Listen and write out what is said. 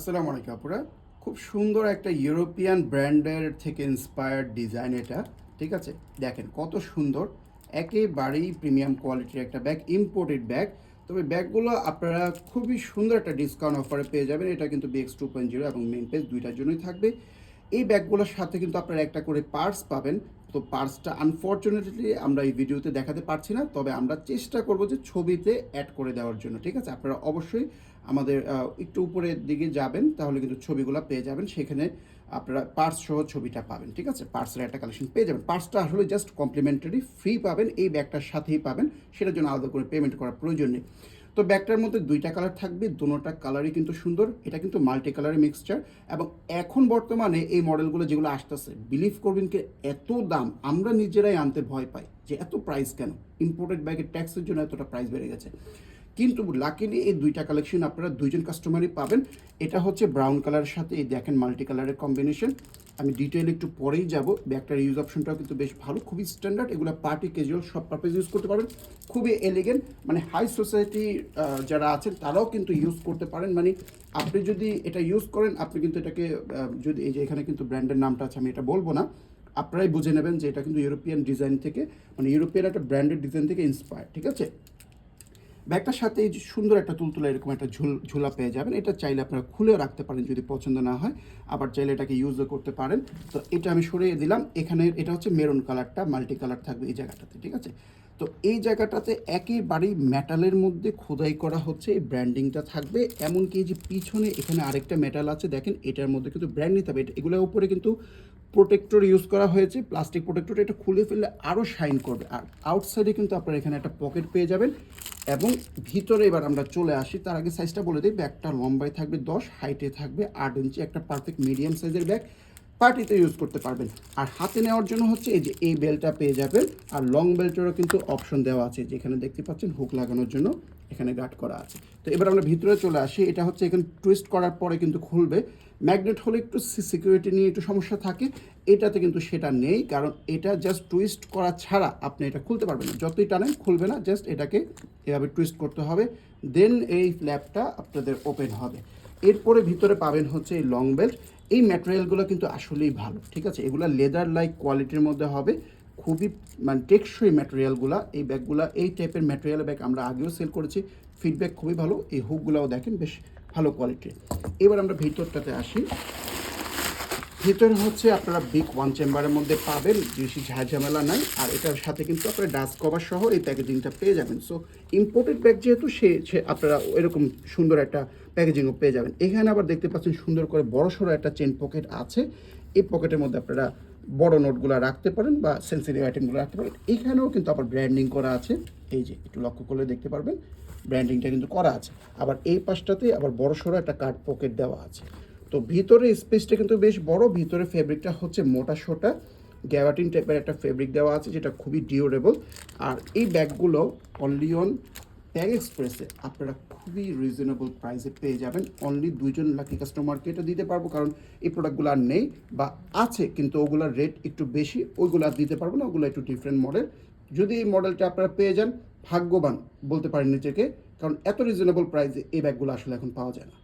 আসসালামু আলাইকুম আপুরা। খুব সুন্দর একটা ইউরোপিয়ান ব্র্যান্ডের থেকে ইন্সপায়ার্ড ডিজাইন এটা, ঠিক আছে? দেখেন কত সুন্দর, একেবারেই প্রিমিয়াম কোয়ালিটির একটা ব্যাগ ইম্পোর্টেড ব্যাগ তবে ব্যাগগুলো আপনারা খুবই সুন্দর একটা ডিসকাউন্ট অফারে পেয়ে যাবেন। এটা কিন্তু বিএক্স টু পয়েন্ট জিরো এবং মেন পেজ দুইটার জন্যই থাকবে। এই ব্যাগগুলোর সাথে কিন্তু আপনারা একটা করে পার্স পাবেন। তো পার্সটা আনফর্চুনেটলি আমরা এই ভিডিওতে দেখাতে পারছি না। তবে আমরা চেষ্টা করব যে ছবিতে অ্যাড করে দেওয়ার জন্য, ঠিক আছে? আপনারা অবশ্যই আমাদের একটু উপরের দিকে যাবেন, তাহলে কিন্তু ছবিগুলো পেয়ে যাবেন। সেখানে আপনারা পার্স সহ ছবিটা পাবেন, ঠিক আছে? পার্সের একটা কালেকশন পেয়ে যাবেন। পার্সটা আসলে জাস্ট কমপ্লিমেন্টারি ফ্রি পাবেন, এই ব্যাগটার সাথেই পাবেন। সেটার জন্য আলাদা করে পেমেন্ট করার প্রয়োজন নেই। তো ব্যাগটার মধ্যে দুইটা কালার থাকবে, দুটোটা কালারই কিন্তু সুন্দর। এটা কিন্তু মাল্টি কালারের মিক্সচার এবং এখন বর্তমানে এই মডেলগুলো যেগুলো আসতেছে বিলিভ করবেন কি, এত দাম আমরা নিজেরাই আনতে ভয় পাই যে এত প্রাইস কেন? ইম্পোর্টেড ব্যাগের ট্যাক্সের জন্য এতটা প্রাইস বেড়ে গেছে। কিন্তু লাকিলি এই দুইটা কালেকশন আপনারা দুইজন কাস্টমারই পাবেন। এটা হচ্ছে ব্রাউন কালারের সাথে এই দেখেন মাল্টি কালারের কম্বিনেশন আমি ডিটেল একটু পরেই যাব। ব্যাগটার ইউজ অপশনটাও কিন্তু বেশ ভালো, খুবই স্ট্যান্ডার্ড এগুলো পার্টি ক্যাজুয়াল সব পারপাস ইউজ করতে পারবেন। খুবই এলিগেন্ট মানে হাই সোসাইটি যারা আছেন তারাও কিন্তু ইউজ করতে পারেন। মানে আপনি যদি এটা ইউজ করেন, আপনি কিন্তু এটাকে যদি এই যে এখানে কিন্তু ব্র্যান্ডের নামটা আছে, আমি এটা বলব না। আপনারাই বুঝে নেবেন যে এটা কিন্তু ইউরোপিয়ান ডিজাইন থেকে মানে ইউরোপিয়ান একটা ব্র্যান্ডেড ডিজাইন থেকে ইন্সপায়ার ঠিক আছে? ব্যাগটার সাথে এই সুন্দর একটা তুলতুলা এরকম একটা ঝুল, ঝোলা পেয়ে যাবেন। এটা চাইলে আপনারা খুলেও রাখতে পারেন যদি পছন্দ না হয়। আবার চাইলে এটাকে ইউজও করতে পারেন। তো এটা আমি সরিয়ে দিলাম। এখানে এটা হচ্ছে মেরুন কালারটা মাল্টি কালার থাকবে এই জায়গাটাতে, ঠিক আছে? তো এই জায়গাটাতে একেবারেই মেটালের মধ্যে খোদাই করা হচ্ছে, এই ব্র্যান্ডিংটা থাকবে। এমনকি যে পিছনে এখানে আরেকটা মেটাল আছে, দেখেন এটার মধ্যে কিন্তু ব্র্যান্ড নিতে হবে। এগুলোর উপরে কিন্তু প্রোটেক্টর ইউজ করা হয়েছে প্লাস্টিক প্রোটেক্টর এটা খুলে ফেললে আরও শাইন করবে। আর আউটসাইডে কিন্তু আপনারা এখানে একটা পকেট পেয়ে যাবেন। এবং ভিতরে এবার আমরা চলে আসি। তার আগে সাইজটা বলে দিই, ব্যাগটা লম্বায় থাকবে দশ হাইটে থাকবে আট ইঞ্চি একটা পারফেক্ট মিডিয়াম সাইজের ব্যাগ পার্টিতে ইউজ করতে পারবেন। আর হাতে নেওয়ার জন্য হচ্ছে এই যে এই বেলটা পেয়ে যাবেন। আর লং বেল্টেরও কিন্তু অপশন দেওয়া আছে, যেখানে দেখতে পাচ্ছেন হুক লাগানোর জন্য এখানে গার্ড করা আছে। তো এবার আমরা ভিতরে চলে আসি। এটা হচ্ছে এখানে টুইস্ট করার পরে কিন্তু খুলবে। ম্যাগনেট হলে একটু সিকিউরিটি নিয়ে একটু সমস্যা থাকে। এটাতে কিন্তু সেটা নেই, কারণ এটা জাস্ট টুইস্ট করা ছাড়া আপনি এটা খুলতে পারবেন না। যতই টানেন, খুলবে না জাস্ট এটাকে এভাবে টুইস্ট করতে হবে। দেন এই ফ্ল্যাপটা আপনাদের ওপেন হবে। এরপরে ভিতরে পাবেন হচ্ছে এই লং বেল্ট এই ম্যাটেরিয়ালগুলো কিন্তু আসলেই ভালো, ঠিক আছে? এগুলো লেদার লাইক কোয়ালিটির মধ্যে হবে। খুবই মানে টেকসই ম্যাটেরিয়ালগুলো এই ব্যাগগুলো এই টাইপের ম্যাটেরিয়াল ব্যাগ আমরা আগেও সেল করেছি। ফিডব্যাক খুবই ভালো, এই হুকগুলোও দেখেন, বেশ ভালো কোয়ালিটির এবার আমরা ভিতরটাতে আসি। ভিতরে হচ্ছে আপনারা বিগ ওয়ান চেম্বারের মধ্যে পাবেন, বেশি ঝাঝামেলা নাই। আর এটার সাথে কিন্তু আপনারা ডাস্ট কভার সহ এই প্যাকেজিংটা পেয়ে যাবেন। সো ইম্পোর্টেড ব্যাগ যেহেতু, সে আপনারা এরকম সুন্দর একটা প্যাকেজিংও পেয়ে যাবেন। এখানে আবার দেখতে পাচ্ছেন সুন্দর করে বড় সড়ো একটা চেন পকেট আছে। এই পকেটের মধ্যে আপনারা বড় নোটগুলো রাখতে পারেন বা সেন্সিটিভ আইটেমগুলো রাখতে পারেন। এখানেও কিন্তু আবার ব্র্যান্ডিং করা আছে। এই যে, একটু লক্ষ্য করলে দেখতে পারবেন ব্র্যান্ডিংটা কিন্তু করা আছে। আবার এই পাশটাতে আবার বড় সড়ো একটা কার্ড পকেট দেওয়া আছে। তো ভিতরে স্পেসটা কিন্তু বেশ বড়, ভিতরে ফেব্রিকটা হচ্ছে মোটা সোটা। গ্যাবাটিন টাইপের একটা ফেব্রিক দেওয়া আছে, যেটা খুবই ডিউরেবল আর এই ব্যাগগুলো অনলি অন ব্যাগ এক্সপ্রেসে আপনারা খুবই রিজনেবল প্রাইসে পেয়ে যাবেন। অনলি দুইজন লাকি কাস্টমারকে এটা দিতে পারব, কারণ এই প্রোডাক্টগুলো আর নেই বা আছে, কিন্তু ওগুলোর রেট একটু বেশি, ওইগুলো আর দিতে পারব না, ওগুলো একটু ডিফারেন্ট মডেল যদি এই মডেলটা আপনারা পেয়ে যান, ভাগ্যবান, বলতে পারেন নিজেকে, কারণ এত রিজনেবল প্রাইসে এই ব্যাগগুলো আসলে এখন পাওয়া যায় না।